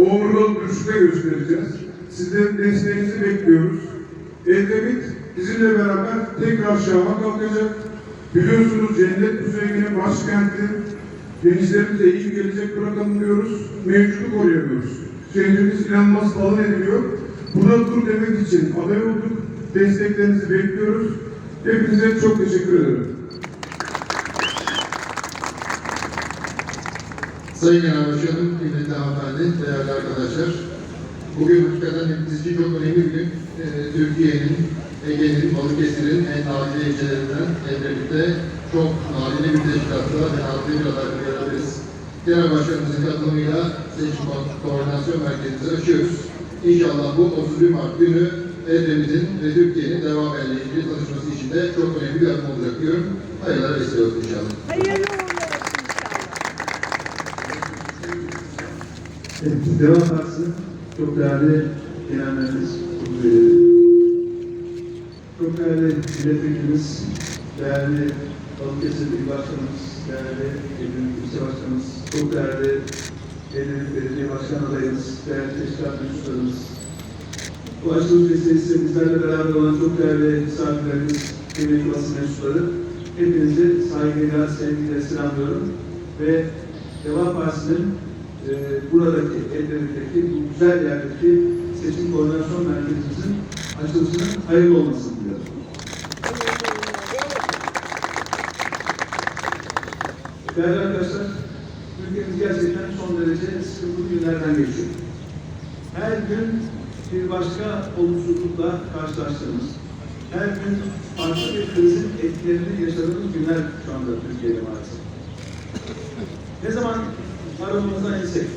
overall düşüşte göstereceğiz. Sizlerin desteğinizi bekliyoruz. Edremit bizimle beraber tekrar şaha kalkacak. Biliyorsunuz cennet düzeyinin başkenti. Gençlerimize iyi gelecek bırakalım diyoruz. Mevcudu koruyamıyoruz. Şehrimiz inanılmaz talan ediliyor. Buna dur demek için aday olduk. Desteklerinizi bekliyoruz. Hepinize çok teşekkür ederim. Sayın Genel Başkanım, kıymetli hanımefendi, değerli arkadaşlar. Bugün hakikaten hepimiz için çok önemli bir gün. Ee, Türkiye'nin, Ege'nin, Balıkesir'in en nadide ilçelerinden Edremit'te çok nadide bir teşkilatla ve nadide bir adaylık yaratırız. Genel Başkanımızın katılımıyla seçim ko- koordinasyon merkezimizi açıyoruz. İnşallah bu 31 Mart günü Edremit'in ve Türkiye'nin devam ile ilgili tanışması için de çok önemli bir adım olacak diyorum. Hayırlara vesile olsun inşallah. Hayırlı Evet, Devam Partisi çok değerli genellerimiz, değerli, çok değerli milletvekilimiz, değerli Balıkesir İl Başkanımız, değerli Edin İlçe Başkanımız, çok değerli Edin Belediye Başkan adayımız, değerli teşkilat mensuplarımız, bu açılış vesilesiyle bizlerle beraber olan çok değerli misafirlerimiz, kıymetli basın mensupları, hepinizi saygıyla, sevgiyle selamlıyorum ve Deva Partisi'nin e, buradaki Edremit'teki bu güzel yerdeki seçim koordinasyon merkezimizin açılışının hayırlı olmasını diliyorum. Değerli arkadaşlar, ülkemiz gerçekten son derece sıkıntılı günlerden geçiyor. Her gün bir başka olumsuzlukla karşılaştığımız, her gün farklı bir krizin etkilerini yaşadığımız günler şu anda Türkiye'de maalesef. Ne zaman arabamıza insek,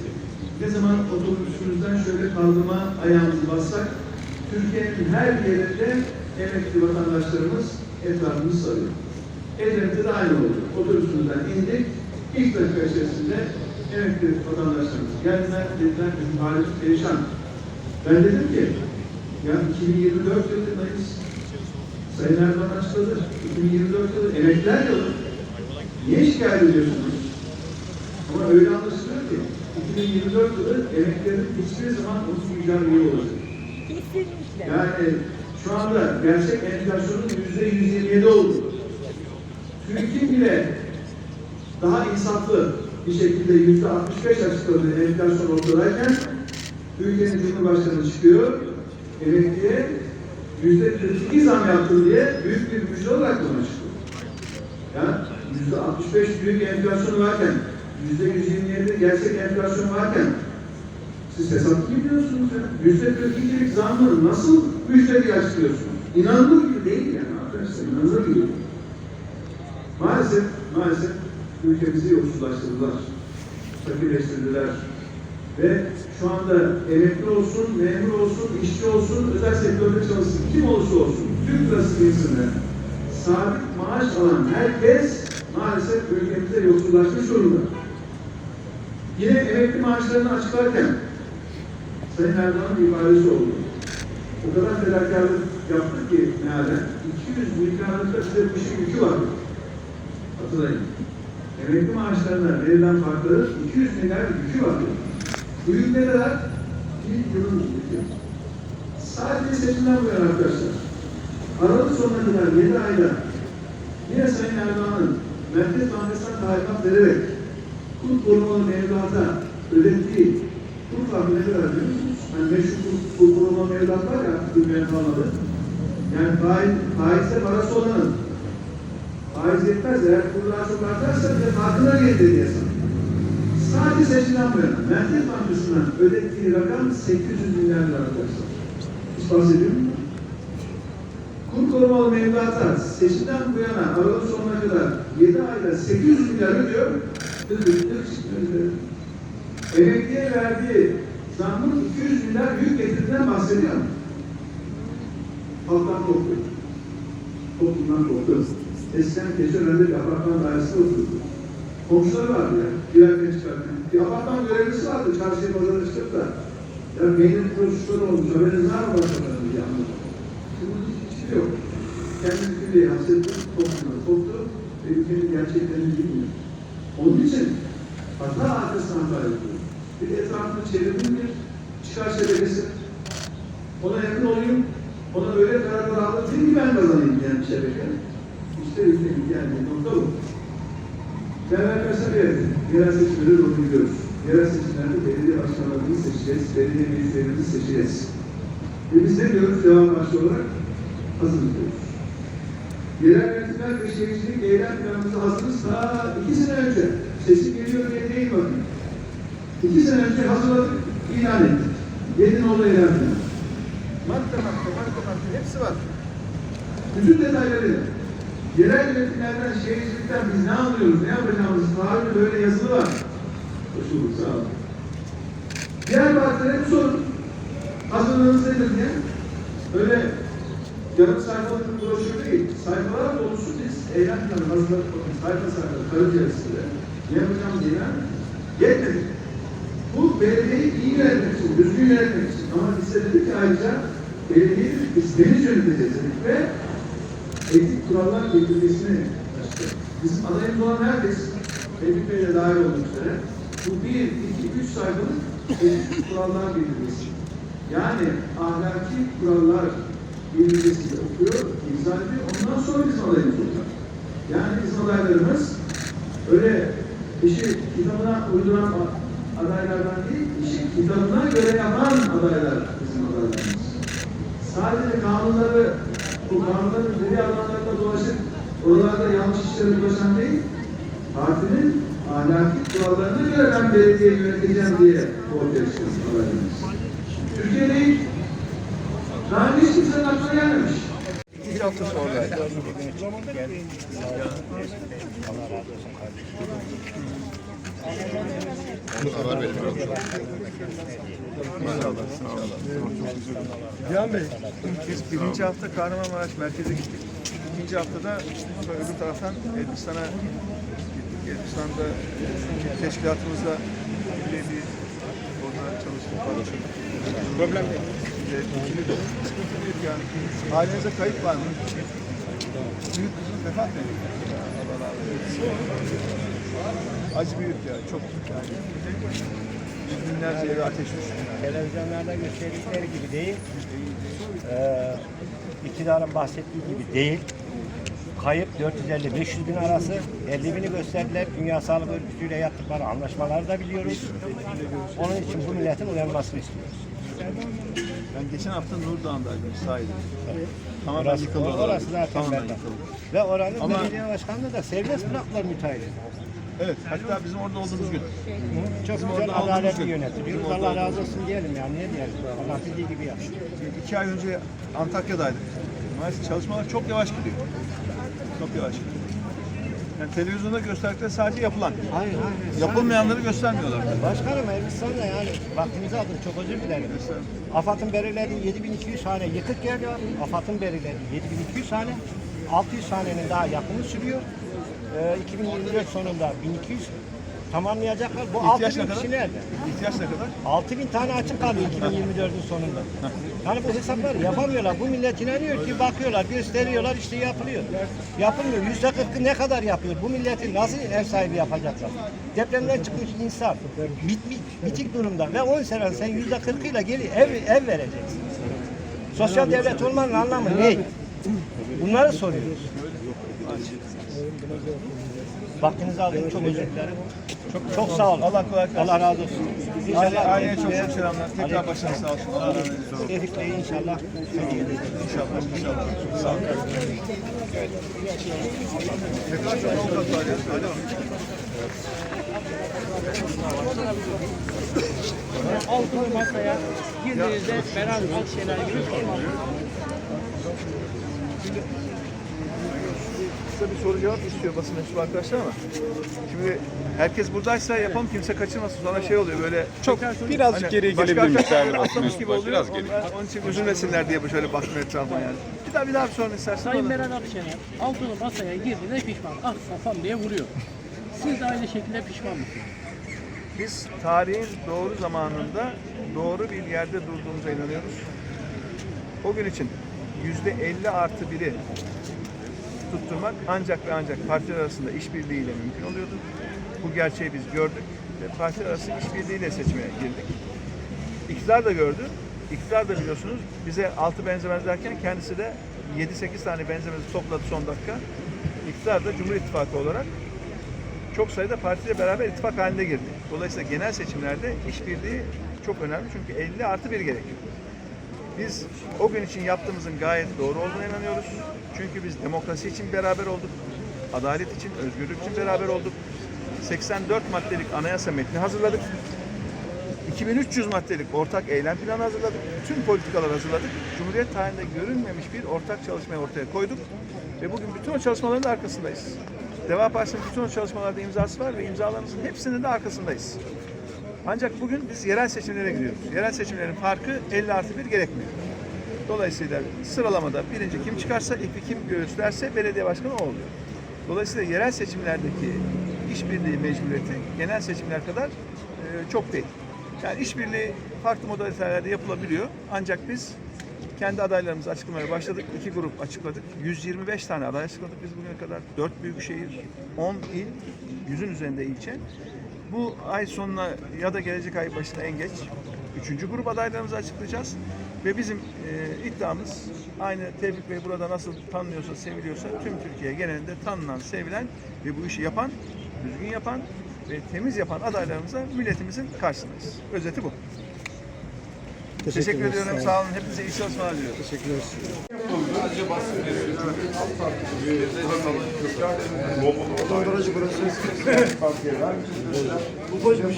ne zaman otobüsümüzden şöyle kaldırma ayağımızı bassak, Türkiye'nin her yerinde emekli vatandaşlarımız etrafımızı sarıyor. Edremit'te de aynı oldu. Otobüsümüzden indik, ilk dakika içerisinde emekli vatandaşlarımız geldiler, dediler bizim halimiz perişan. Ben dedim ki, ya 2024 yılındayız. Sayın Erdoğan açıkladı. 2024 yılı emekliler yılı. Niye şikayet ediyorsunuz? Ama öyle anlaşılıyor 2024 yılı emeklilerin hiçbir zaman unutmayacağı bir olacak. Yani şu anda gerçek enflasyonun yüzde 127 oldu. TÜİK'in bile daha insaflı bir şekilde yüzde 65 açıkladığı enflasyon ortadayken ülkenin Cumhurbaşkanı çıkıyor, emekliye yüzde 42 zam yaptı diye büyük bir müjde olarak buna çıkıyor. Yani yüzde 65 büyük enflasyon varken, yüzde 127 gerçek enflasyon varken siz hesap biliyorsunuz ya. Yüzde 42'lik zammı nasıl müjde diye açıklıyorsunuz? İnanılır gibi değil yani arkadaşlar, inanılır gibi. değil. Maalesef, maalesef ülkemizi yoksullaştırdılar, fakirleştirdiler ve şu anda emekli olsun, memur olsun, işçi olsun, özel sektörde çalışsın, kim olursa olsun, Türk lirası cinsinde sabit maaş alan herkes maalesef ülkemizde yoksullaşmış durumda. Yine emekli maaşlarını açıklarken Sayın Erdoğan'ın ifadesi oldu. O kadar fedakarlık yaptık ki mealen 200 milyarlıkta bize bir şey yükü var. Hatırlayın. Emekli maaşlarına verilen farkları 200 milyar yükü var. Bu yük ne kadar? Bir yılın yükü. Sadece seçimden bu yana arkadaşlar. Aralık sonuna kadar 7 ayda yine Sayın Erdoğan'ın Merkez Bankası'na talimat vererek kur korumalı mevduata ödettiği kur farkı ne kadar musunuz? Hani meşhur kur, kur korumalı mevduat var ya bilmeyen kalmadı. Yani faiz, faizde parası olanın faiz yetmez eğer kurlar çok artarsa bir de farkına gelir diye. Sadece seçimden bu yana Merkez Bankası'na ödettiği rakam 800 milyar lira arkadaşlar. Hiç bahsediyor muyum? Kur korumalı mevduata seçimden bu yana Aralık sonuna kadar 7 ayda 800 milyar ödüyor. Emekliye verdiği zammın 200 milyar yük getirdiğinden bahsediyor? Halktan korktu. Toplumdan korktu. Eskiden Keçiören'de bir apartman dairesinde oturdu. Komşuları vardı ya, girerken çıkarken. Bir apartman görevlisi vardı, çarşıya pazara çıkıp da. Ya beynin kuruluşları olmuş, haberiniz var mı başkalarının diye anlattı. Şimdi hiçbir şey yok. Kendi fikriyle hasretti, toplumdan korktu ve ülkenin gerçeklerini bilmiyor. Onun için hata arkasına hata yapıyor. Bir etrafını çevirdim bir çıkar şebekesi. Ona yakın olayım, ona öyle kararlar anlatayım ki ben kazanayım diyen bir şebeke. İşte ülkenin geldiği nokta bu. Felsefe evet. Yerel seçimleri rolü biliyoruz. Yerel seçimlerde belediye başkanlarını seçeceğiz, belediye meclislerimizi seçeceğiz. Ve biz ne diyoruz devam başlı olarak? Hazırız diyoruz. Yerel yönetimler ve şehircilik eylem planımızı hazırız daha iki sene önce. Sesim geliyor diye değil bakın. İki sene önce hazırladık, ilan ettik. Yedin oğlu eylem planı. Madde madde, madde madde hepsi var. Bütün detayları yerel yönetimlerden, şehircilikten biz ne anlıyoruz, ne yapacağımız tarihte böyle yazılı var. Hoş bulduk, sağ olun. Diğer partilere bir sorun. Hazırlığınız nedir diye. Öyle yarım sayfalık bir broşür değil. Sayfalar dolusu biz eylem planı hazırladık. Bakın sayfa sayfa, karaciğerisinde. Ne yapacağımız ilan yetmedi. Bu belediyeyi iyi yönetmek için, düzgün yönetmek için. Ama biz de dedik ki ayrıca belediyeyi biz temiz yöneteceğiz dedik ve etik kurallar getirilmesini açtık. Bizim adayımız olan herkes, Tevfik Bey de dahil olmak üzere, bu bir, iki, üç sayfalık etik kurallar getirilmesi. Yani ahlaki kurallar getirilmesini okuyor, imza ediyor, ondan sonra bizim adayımız olacak. Yani bizim adaylarımız öyle işi kitabına uyduran adaylardan değil, işi kitabına göre yapan adaylar bizim adaylarımız. Sadece kanunları, bu kanunların deli alanlarında dolaşıp oralarda yanlış işlere ulaşan değil, partinin ahlaki kurallarına göre ben belediye yöneteceğim diye ortaya çıkan adaylarımız. Türkiye değil, daha önce hiç kimsenin aklına gelmemiş. İki hafta sonra. Haber verin. Cihan Bey, biz birinci hafta Kahramanmaraş merkeze gittik. İkinci haftada sonra öbür taraftan Elbistan'a gittik. Elbistan'da e, teşkilatımızla ilgili bir orada çalıştık. Problem değil. İkili de sıkıntı büyük yani. Ailenize kayıp var mı? Büyük kızınız vefat mı. Acı büyük ya, çok yani. Yüz binlerce eve ateş düştü. televizyonlarda gösterdikleri gibi değil. Ee, iktidarın bahsettiği gibi değil. Kayıp 450-500 bin arası 50 bini gösterdiler. Dünya Sağlık Örgütü ile yaptıkları anlaşmaları da biliyoruz. Onun için bu milletin uyanmasını istiyoruz. Ben geçen hafta Nur Dağı'ndaydım sahilde. Tamamen Orası, yıkıldı. oralar. orası zaten Tamamen berbat. Ve oranın Ama- belediye başkanlığı da serbest bıraktılar müteahhiti. Evet, hatta bizim orada olduğumuz gün. Çok Bizim güzel adaletli yönetiliyoruz. Allah razı olsun diyelim yani ne diyelim. Allah bildiği gibi yapsın. İki ay önce Antakya'daydık. Maalesef çalışmalar çok yavaş gidiyor. Çok yavaş gidiyor. Yani televizyonda gösterdikleri sadece yapılan. Hayır hayır. Yapılmayanları göstermiyorlar. Başkanım Elbistan'da yani vaktinizi aldım çok özür dilerim. AFAD'ın berileri 7200 hane yıkık geliyor. AFAD'ın berileri 7200 hane. 600 hanenin daha yapımı sürüyor. Ee, 2024 sonunda 1200 tamamlayacaklar. Bu İhtiyaç 6000 ne kadar? kişi nerede? İhtiyaç ne kadar? 6000 tane açık kalıyor 2024'ün sonunda. Yani bu hesapları yapamıyorlar. Bu millet inanıyor ki bakıyorlar, gösteriyorlar işte yapılıyor. Yapılmıyor. Yüzde kırkı ne kadar yapıyor? Bu milleti nasıl ev sahibi yapacaklar? Depremden çıkmış insan bitmiş, bitik durumda ve 10 sene sen yüzde kırkıyla geri ev, ev vereceksin. Sosyal devlet olmanın anlamı ne? Bunları soruyoruz. Vaktinizi aldım çok özür dilerim. Çok, çok sağ olun. Allah kolaylık versin. Allah razı olsun. Aile, aileye çok çok selamlar. Tekrar başınız sağ olsun. Allah razı olsun. Tevfik'le inşallah İnşallah, inşallah. Sağ olun. Ne kadar çok avukat var ya. Hadi bakalım. Altılı masaya girdiğinizde beraber alt şeyler gibi Kısa bir soru cevap istiyor basın mensubu arkadaşlar ama şimdi herkes buradaysa yapalım kimse kaçırmasın sonra şey oluyor böyle çok Birazcık geriye başka gelebilir arkadaşlar basın atlamış gibi mensupları, oluyor. biraz geri. Onlar, onun için üzülmesinler diye şöyle baktım etrafa yani. Bir daha bir daha bir sorun istersen. Sayın. Meral Akşener altılı masaya girdiğinde pişman. Ah kafam diye vuruyor. Siz de aynı şekilde pişman mısınız? Biz tarihin doğru zamanında doğru bir yerde durduğumuza inanıyoruz. O gün için yüzde 50 artı biri tutturmak ancak ve ancak partiler arasında işbirliğiyle mümkün oluyordu. Bu gerçeği biz gördük ve partiler arası işbirliğiyle seçime girdik. İktidar da gördü. İktidar da biliyorsunuz bize altı benzemez derken kendisi de 7-8 tane benzemezi topladı son dakika. İktidar da Cumhur İttifakı olarak çok sayıda partiyle beraber ittifak halinde girdi. Dolayısıyla genel seçimlerde işbirliği çok önemli çünkü 50 artı 1 gerekiyor. Biz o gün için yaptığımızın gayet doğru olduğuna inanıyoruz. Çünkü biz demokrasi için beraber olduk. Adalet için, özgürlük için beraber olduk. 84 maddelik anayasa metni hazırladık. 2300 maddelik ortak eylem planı hazırladık. Tüm politikalar hazırladık. Cumhuriyet tarihinde görülmemiş bir ortak çalışmayı ortaya koyduk. Ve bugün bütün o çalışmaların da arkasındayız. Deva Partisi'nin bütün o çalışmalarda imzası var ve imzalarımızın hepsinin de arkasındayız. Ancak bugün biz yerel seçimlere gidiyoruz. Yerel seçimlerin farkı 50 artı 1 gerekmiyor. Dolayısıyla sıralamada birinci kim çıkarsa, ipi kim göğüslerse belediye başkanı o oluyor. Dolayısıyla yerel seçimlerdeki işbirliği mecburiyeti genel seçimler kadar e, çok değil. Yani işbirliği farklı modalitelerde yapılabiliyor. Ancak biz kendi adaylarımızı açıklamaya başladık. İki grup açıkladık. 125 tane aday açıkladık biz bugüne kadar. 4 büyük şehir, 10 il, 100'ün üzerinde ilçe. Bu ay sonuna ya da gelecek ay başına en geç üçüncü grup adaylarımızı açıklayacağız. Ve bizim e, iddiamız aynı Tevfik Bey burada nasıl tanınıyorsa, seviliyorsa tüm Türkiye genelinde tanınan, sevilen ve bu işi yapan, düzgün yapan ve temiz yapan adaylarımıza milletimizin karşısındayız. Özeti bu. Teşekkür, ediyorum. Sağ olun. Hepinize iyi çalışmalar diliyorum. Teşekkür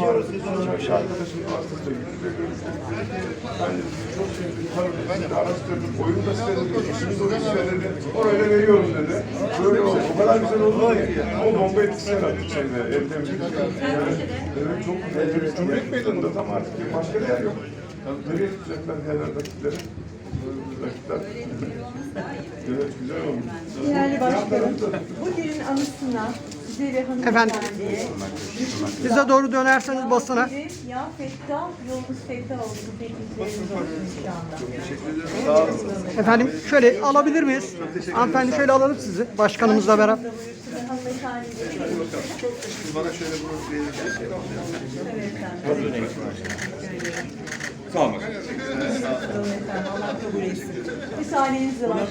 araştırdım, oyunu da istedim, işimizi de istedim, orayla veriyorum dedi. Böyle oldu, o kadar güzel oldu ki. O bomba etkisi yarattı şeyde, evde yani, evet, çok güzel. Cumhuriyet Meydanı'nda tam artık başka bir yer yok. Nereye tutacaklar yerler rakipleri? Rakipler. Evet, güzel olmuş. Değerli başkanım, bugünün anısına size ve hanımefendiye Bize doğru dönerseniz basına. ya Fettah, yolunuz Fettah olsun. Efendim şöyle alabilir miyiz? Hanımefendi şöyle alalım sizi başkanımızla beraber. Buyursun hanımefendi de Çok teşekkür Bana şöyle bu efendim. Sağ olun. Efendim, Allah kabul etsin. Müsaadenizle başkanım.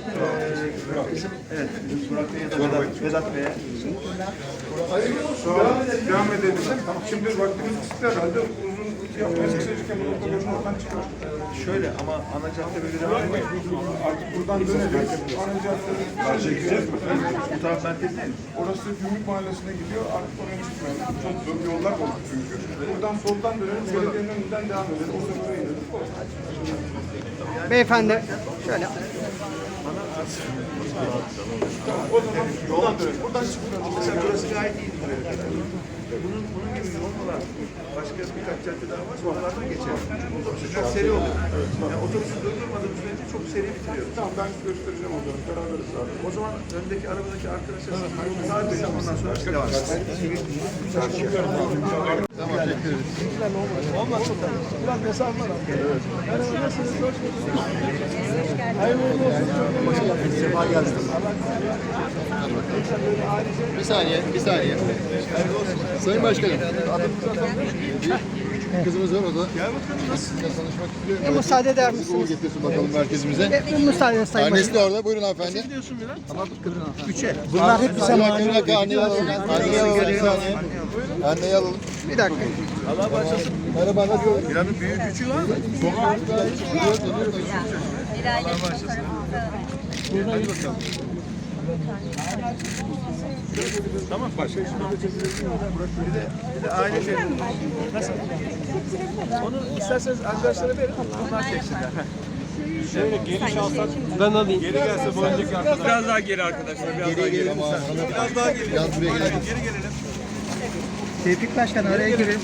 Bizim, evet, bizim Burak Bey'e de Vedat, Vedat Bey'e. Devam edelim. Şimdi vaktimiz kısıtlı herhalde. Uzun bunu konuşmaktan çıkar. şöyle ama ana cadde böyle devam ediyor. Artık buradan döneceğiz. Ana caddenin karşıya gideceğiz. Bu taraf merkez değil mi? Orası Gümrük Mahallesi'ne gidiyor. Artık oraya çıkmayalım. Çok zor yollar oldu çünkü. Buradan soldan dönelim. Belediyenin önünden devam edelim. O sefer inelim. Beyefendi şöyle. Buradan. Mesela burası gayet iyi. Bunun, bunun gibi yoğun olan başka birkaç cadde daha var. Oralardan geçelim. Çünkü otobüs çok seri oluyor. Yani otobüsü durdurmadığımız sürece çok seri bitiriyoruz. Tamam ben göstereceğim o zaman. Beraberiz abi. O zaman öndeki arabadaki arkadaşa saat verin ondan sonra devam edelim. Tamam, teşekkür ederiz. Olmaz mı? Biraz mesafe var. Evet. Merhaba nasılsınız? Hoş bulduk. Bir saniye, bir saniye. Sayın Başkanım. Bir kızımız var o da. Sizinle tanışmak istiyor. E, müsaade eder Uğur misiniz? getirsin bakalım merkezimize. E, müsaade Sayın Annesi Başkanım. de orada. Buyurun hanımefendi. Gidiyorsun Milan? Üçe. Bunlar hep Bir dakika, bir dakika. Anneyi alalım. Anneyi alalım. Bir saniye. Anneyi alalım. Bir dakika. Allah başlasın. Merhaba, ne diyorsun? Milan'ın büyük küçüğü var mı? Hadi bakalım. Tamam başka bir de, bir de aile şey. Nasıl? Onu isterseniz arkadaşlara verin. Onlar çeksinler. Şöyle geniş alsak ben alayım. Geri gelse bu önceki arkadaşlar. Biraz daha geri arkadaşlar. Biraz daha geri. Biraz daha geri. Yaz buraya gelelim. Geri gelelim. Tevfik Başkan araya girelim.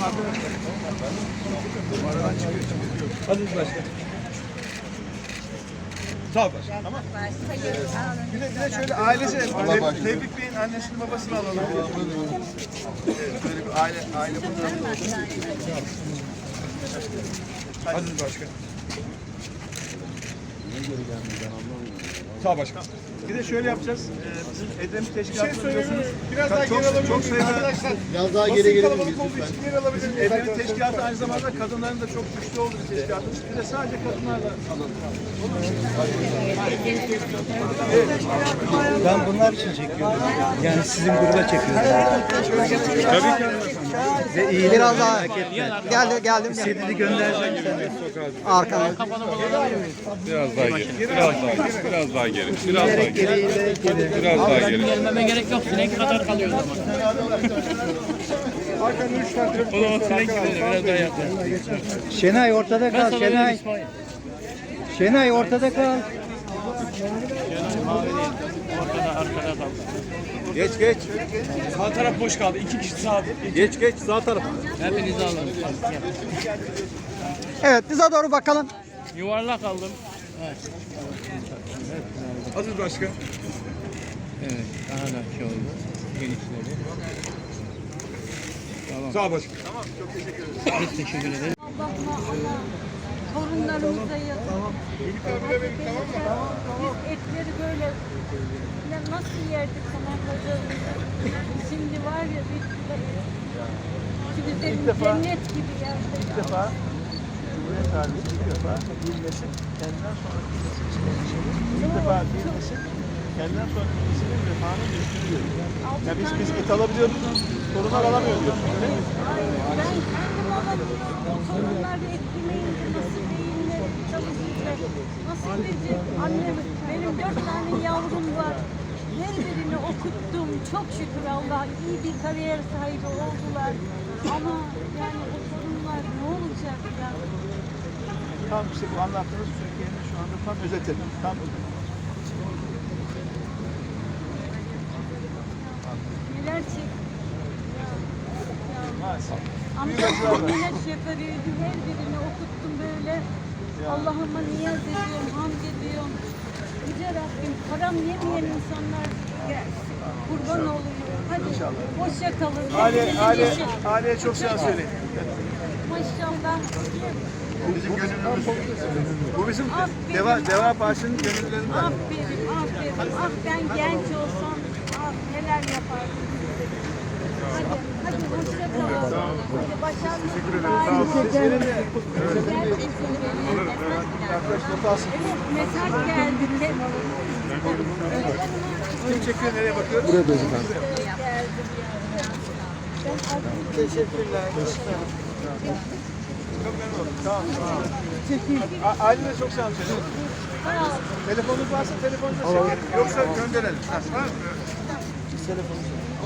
Hadi başla. Sağ ol. Tamam. Bir de, bir de şöyle ailece başlasın. Tevfik Bey'in annesini babasını alalım. Evet, böyle bir aile aile fotoğrafı olsun. Hadi başka. Sağ başkan. Bir de şöyle yapacağız. Ee, bizim Edremit Teşkilatı'nı biliyorsunuz. Biraz daha çok, çok sayıda Biraz daha geri gelelim biz lütfen. Bizim Edremit Teşkilatı aynı zamanda kadınların da çok güçlü olduğu bir teşkilatımız. Bir de sadece kadınlarla alalım. Ben bunlar için çekiyorum. Yani sizin gruba çekiyorum. Tabii ki. Ve iyi biraz daha geldi geldim. Sedili göndereceğim Arkana. Biraz daha geri. Biraz daha geri. Biraz daha geri. Biraz daha geri. Biraz daha geri. Gelmeme gerek yok. Sinek kadar kalıyor o zaman. O zaman sinek gidelim. Biraz daha yakın. Şenay ortada kal. Şenay. Şenay ortada kal. Mavi değil. Ortada arkada kaldı. Geç geç. Sağ taraf boş kaldı. İki kişi sağ. Geç geç sağ taraf. Hepinizi alın. Evet bize doğru bakalım. Yuvarlak aldım. Aziz Başkan. Evet. Daha da şey oldu. Genişleri. Sağ başkan. Biz teşekkür ederiz. Allah'ıma Allah torunlarımıza yazın. Biz etleri böyle ya nasıl yerdik sabahladığımızda. Şimdi var ya bir. Şu güzelim cennet gibi yerde. İlk defa Cumhuriyet tarihinde ilk defa bir nesil kendinden sonra bir nesil İlk defa bir nesil kendinden sonra bir nesilin refahını düşürüyor. Ya biz biz et alabiliyorduk, torunlar alamıyor? Ay, ben kendim alamıyorum. Torunlar et yemeyince nasıl beyinle çalışacak? Nasıl edecek? Annem, benim dört tane yavrum var. Her birini okuttum. Çok şükür Allah iyi bir kariyer sahibi oldular. Ama yani o torunlar ne olacak ya? Tam işte bu anlattığınız Türkiye'nin şu anda tam özeti. Tam Neler? Ya, ya. maalesef. Amcam güneş yaparıydı. Her birini okuttum böyle. Allah'ıma niyaz ediyorum, hamd ediyorum. Yüce Rabbim param yemeyen insanlar gelsin. Kurban olayım. Hadi hoşça kalın. Aile, işi. aileye çok selam söyleyin. Maşallah. Bizim gönüllümüz. Bu bizim Aferin. Deva, Deva Partisi'nin gönüllülerinden. Aferin, aferin. Ah ben genç olsam ah neler yapardım. Hadi, hadi hoşça kalın. Hadi başarılı. Gerçekten benim mesaj geldi. Evet, mesaj geldi. Kim çekiyor nereye bakıyoruz? Çok memnun oldum. Tamam. tamam. Ailene çok selam söyle. Telefonunuz varsa telefonunuza çekelim. Yoksa gönderelim. Ha, var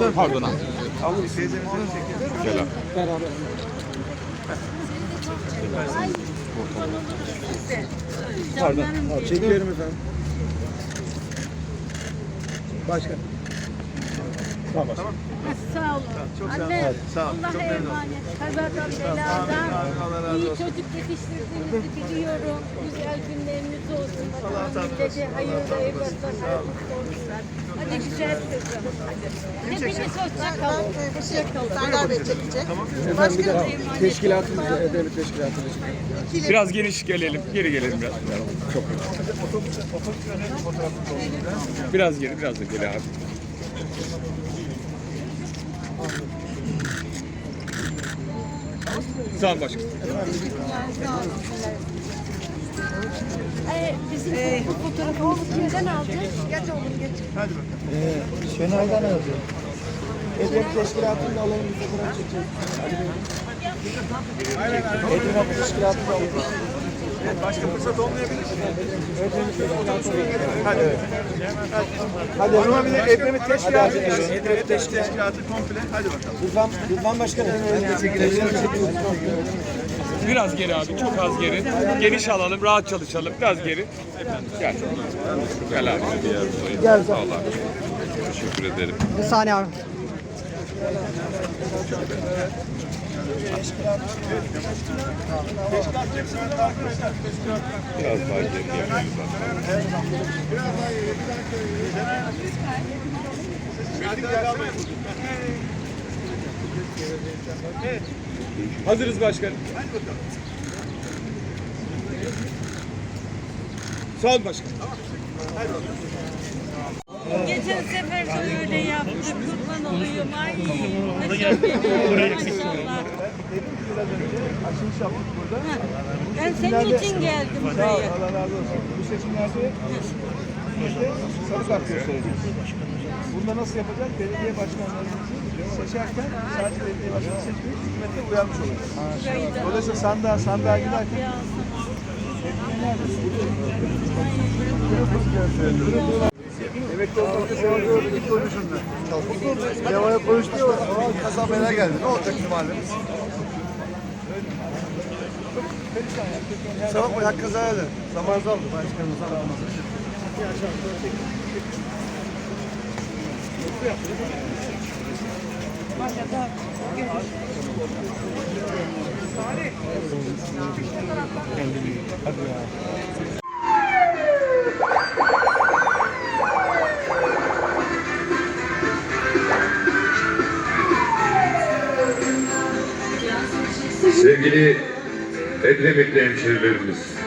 mı? Pardon abi. Alın teyzemize de çekelim. Selam. Pardon. Çekiyorum efendim. Başka. Tamam. Sağ olun. Çok sağ olun. Anne, Sağ olun. Allah'a emanet. Kazadan beladan. İyi çocuk yetiştirdiğinizi biliyorum. Güzel günleriniz olsun. Allah razı olsun. Hayırlı evlatlar, hayırlı olsunlar. Hadi güzel kızım. Hadi. Hepiniz hoşça kalın. Hoşça kalın. Serdar Bey çekecek. Başkanım emanet. Teşkilatımızda, Edebiyat Teşkilatımızda. Biraz geniş gelelim. Geri gelelim biraz. Çok Biraz geri, biraz da geri abi. Sağ ol başkanım. Ee, bizim bu fotoğrafımızı kimden alacağız? Geç oğlum geç. Hadi bakalım. Şenay'dan alacağım. Edebiyat Teşkilatı'nda alalım bir fotoğraf çekeceğiz. Edebiyat Teşkilatı'nda alalım. Evet, başka fırsat olmayabilir. Hadi. Hadi. O zaman bir de Edremit Teşkilatı. Edremit Teşkilatı komple. Hadi bakalım. Rıdvan, Rıdvan Başkanım. Biraz geri abi, çok az geri. Geniş alalım, rahat çalışalım. Biraz geri. Gel. Gel abi. Gel. Sağ ol abi. Teşekkür ederim. Bir saniye abi. Biraz daha geri gelelim. Hazırız başkanım. Sağ ol başkanım. Geçen sefer de öyle yaptık. Kurban olayım. Ay. Maşallah. Ben senin için geldim buraya. Allah razı olsun. Bu seçimlerde işte sarı kart göstereceğiz. Bunda nasıl yapacak? Belediye başkanlarımızı seçerken sadece belediye başkanı seçmeyip hükümete uyarmış olacağız. Dolayısıyla sandığa, sandığa giderken Emekli olmak seviyorum. Git konuşun da. Yavaya konuştu ama kaza bela geldi. Ne olacak bizim halimiz? Kusura bakmayın hak kaza geldi. Zamanınızı aldı. Başkanımız aramazdı. Sevgili Edremitli hemşerilerimiz,